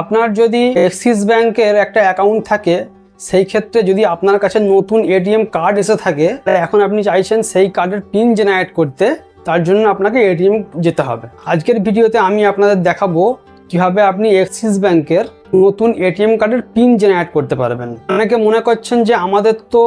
আপনার যদি এক্সিস ব্যাংকের একটা অ্যাকাউন্ট থাকে, সেই ক্ষেত্রে যদি আপনার কাছে নতুন এটিএম কার্ড এসে থাকে এখন আপনি চাইছেন সেই কার্ডের পিন জেনারেট করতে, তার জন্য আপনাকে এটিএম যেতে হবে। আজকের ভিডিওতে আমি আপনাদের দেখাবো কীভাবে আপনি এক্সিস ব্যাংকের নতুন এটিএম কার্ডের পিন জেনারেট করতে পারবেন। অনেকে মনে করছেন যে আমাদের তো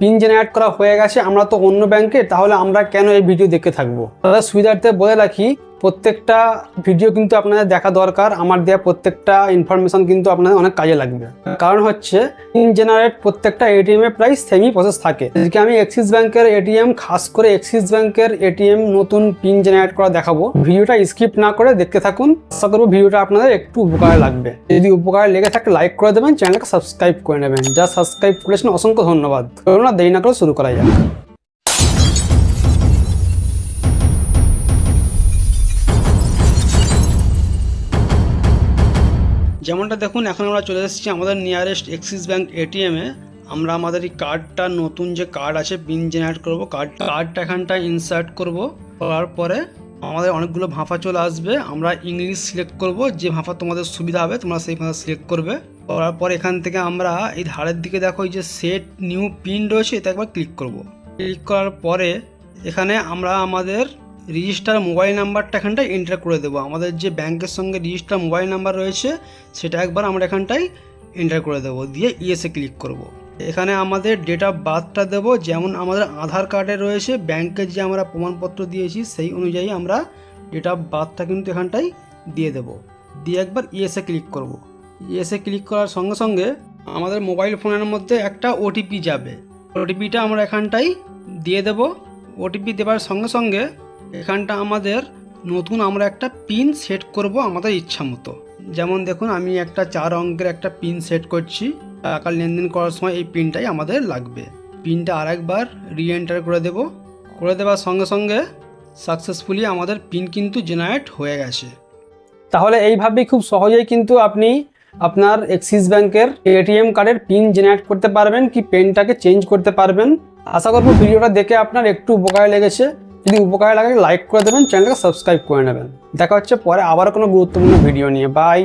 পিন জেনারেট করা হয়ে গেছে, আমরা তো অন্য ব্যাংকে তাহলে আমরা কেন এই ভিডিও দেখে থাকব? তাদের সুবিধার্থে বলে রাখি প্রত্যেকটা ভিডিও কিন্তু আপনাদের দেখা দরকার, আমার দেওয়া প্রত্যেকটা ইনফরমেশন কিন্তু আপনাদের অনেক কাজে লাগবে। কারণ হচ্ছে পিন জেনারেট প্রত্যেকটা এটিএম প্রায় সেমই প্রসেস থাকে। আজকে আমি এক্সিস ব্যাংকের এটিএম খাস করে এক্সিস ব্যাংকের এটিএম নতুন পিন জেনারেট করা দেখাবো। ভিডিওটা স্কিপ না করে দেখতে থাকুন। আশা করব ভিডিওটা আপনাদের একটু উপকারে লাগবে। যদি উপকারে লেগে থাকে লাইক করে দেবেন চ্যানেলকে সাবস্ক্রাইব করে নেবেন। যা সাবস্ক্রাইব করেছেন, অসংখ্য ধন্যবাদ। না দেরি না করে শুরু করা যাক। যেমনটা দেখুন, এখন আমরা চলে এসেছি আমাদের নিয়ারেস্ট এক্সিস ব্যাঙ্ক এটিএমে আমরা আমাদের এই কার্ডটা নতুন যে কার্ড আছে পিন জেনারেট করব। কার্ড কার্ডটা এখানটায় ইনসার্ট করব। করার পরে আমাদের অনেকগুলো ভাঁফা চলে আসবে। আমরা ইংলিশ সিলেক্ট করব। যে ভাঁফা তোমাদের সুবিধা হবে, তোমরা সেই ভাঁফা সিলেক্ট করবে। করার পর এখান থেকে আমরা এই ধারের দিকে দেখো, এই যে সেট নিউ পিন রয়েছে এটা একবার ক্লিক করব। ক্লিক করার পরে এখানে আমরা আমাদের রেজিস্টার মোবাইল নাম্বারটা এখানটায় এন্টার করে দেবো আমাদের যে ব্যাংকের সঙ্গে রেজিস্টার মোবাইল নাম্বার রয়েছে, সেটা একবার আমরা এখানটায় এন্টার করে দেবো, দিয়ে ইয়েসে ক্লিক করব। এখানে আমাদের ডেট অফ বার্থটা দেবো, যেমন আমাদের আধার কার্ডে রয়েছে ব্যাংকের যে আমরা প্রমাণপত্র দিয়েছি, সেই অনুযায়ী আমরা ডেট অফ বার্থটা কিন্তু এখানটায় দিয়ে দেব দিয়ে একবার ইয়েসে ক্লিক করব। ইয়েসে ক্লিক করার সঙ্গে সঙ্গে আমাদের মোবাইল ফোনের মধ্যে একটা ওটিপি যাবে ওটিপিটা আমরা এখানটায় দিয়ে দেব ওটিপি দেওয়ার সঙ্গে সঙ্গে এখানটা আমাদের নতুন আমরা একটা পিন সেট করব আমাদের ইচ্ছা মতো। যেমন দেখুন, আমি একটা চার অঙ্কের একটা পিন সেট করছি। টাকা লেনদেন করার সময় এই পিনটাই আমাদের লাগবে। পিনটা আরেকবার রি এন্টার করে দেব। করে দেওয়ার সঙ্গে সঙ্গে সাকসেসফুলি আমাদের পিন কিন্তু জেনারেট হয়ে গেছে। তাহলে এইভাবেই খুব সহজেই কিন্তু আপনি আপনার এক্সিস ব্যাংকের এটিএম কার্ডের পিন জেনারেট করতে পারবেন কি পেনটাকে চেঞ্জ করতে পারবেন। আশা করব ভিডিওটা দেখে আপনার একটু উপকারে লেগেছে। যদি উপকারে লাগে লাইক করে দেবেন চ্যানেলটাকে সাবস্ক্রাইব করে নেবেন। দেখা হচ্ছে পরে আবার কোনো গুরুত্বপূর্ণ ভিডিও নিয়ে। বাই